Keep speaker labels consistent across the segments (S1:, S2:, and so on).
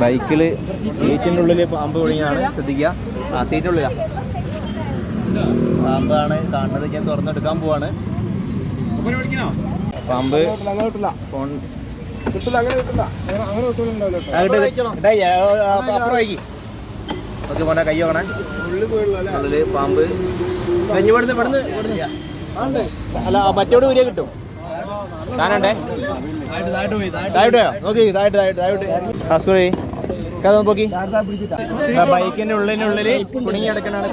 S1: ബൈക്കിൽ സീറ്റിന്റെ ഉള്ളിൽ പാമ്പ് കുടുങ്ങിയാണ് ശ്രദ്ധിക്കുക. ആ സീറ്റിന്റെ ഉള്ളിലാ. പാമ്പാണ് കാണുന്നത്. ഞാൻ തുറന്നെടുക്കാൻ പോവാണ്. പാമ്പ് ഫോൺ ഓക്കെ പോണ കൈ നോക്കണേ ഉള്ളിൽ പാമ്പ് കഞ്ഞി പെടുന്ന് അല്ല മറ്റോട് ഊരിയ കിട്ടും. കാണണ്ടേ താഴോട്ടോ നോക്കി താഴോട്ട് താഴോട്ട് താഴോട്ട് ഹാസ്കൂറി കഥ നോക്കി. ബൈക്കിന്റെ ഉള്ളിനുള്ളിൽ കുടുങ്ങി കിടക്കണാണ്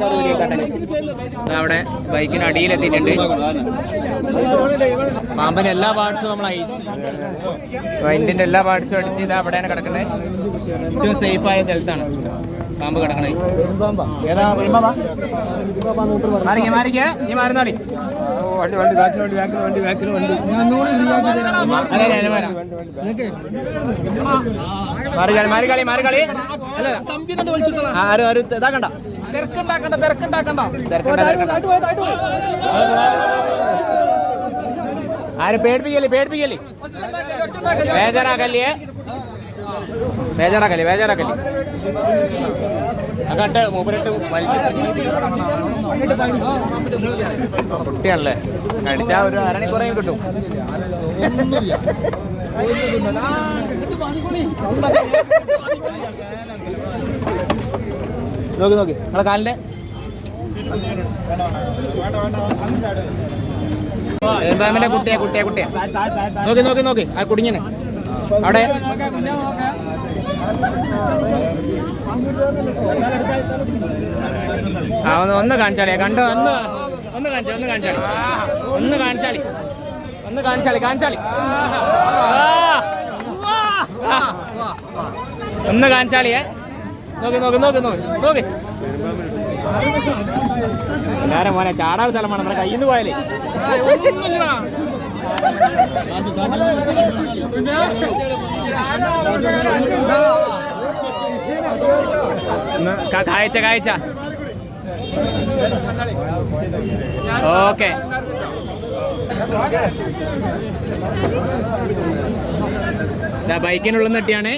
S1: അവിടെ ബൈക്കിന് അടിയിലെത്തിയിട്ടുണ്ട് പാമ്പിന് എല്ലാ പാർട്സും നമ്മൾ അയച്ചു. വൈൻഡിന്റെ എല്ലാ പാർട്സും അടിച്ച് ഇത് അവിടെയാണ് കിടക്കുന്നത്. ഏറ്റവും സേഫ് ആയ സ്ഥലത്താണ്. പാമ്പ് കിടക്കണേ. ഏതാ മാറിക്കേ മാറിക്കേ. നീ മാറുന്നാടി
S2: വണ്ടി വണ്ടി ബാക്കിൽ വണ്ടി ബാക്കിൽ വണ്ടി ബാക്കിൽ വണ്ടി.
S1: അതെ ഞാൻ വരാം മാറിക്കളി മാറിക്കളി മാറിക്കളി. അല്ല. ആരും ആരും ഇതാക്കണ്ട.
S2: തിരക്കുണ്ടാക്കണ്ട തിരക്കുണ്ടാക്കണ്ട.
S1: തിരക്കണ്ട, തിരക്കണ്ട. ആരും പേടിപ്പിക്കല്ലേ പേടിപ്പിക്കല്ലേ? ബേജാറാക്കല്ലേ? ബേജാറാക്കല്ലേ ബേജാറാക്കല്ലേ? അങ്ങോട്ട് മൂപ്പരട്ട് വലിച്ചു കുട്ടിയാണല്ലേ? കടിച്ചാ ഒരു അരണി കുറേ കിട്ടും. നോക്കി നോക്കി. നിങ്ങളെ കാലിന്റെ? എന്താ കുട്ടിയെ കുട്ടിയെ കുട്ടിയാ? നോക്കി നോക്കി നോക്കി. ആ കുടുങ്ങിനെ. അവിടെ? ആ ഒന്ന് ഒന്ന് കാണിച്ചാളി. കണ്ടോ? ഒന്ന് ഒന്ന് കാണിച്ചാ ഒന്ന് കാണിച്ചാളി. ഒന്ന് കാണിച്ചാളി. ഒന്ന് കാണിച്ചാളി കാണിച്ചാളി. ഒന്ന് കാണിച്ചാളിയേ നോക്കി നോക്കി നോക്കി നോക്കി നോക്കി. എല്ലാരും മോനെ ചാടാൻ സ്ഥലമാണ്. നമ്മുടെ കയ്യിൽ നിന്ന് പോയാലേ. ഒന്ന് ക- കായച്ച കായച്ച ഓക്കെ. ബൈക്കിനുള്ളിൽ നിട്ടിയാണ്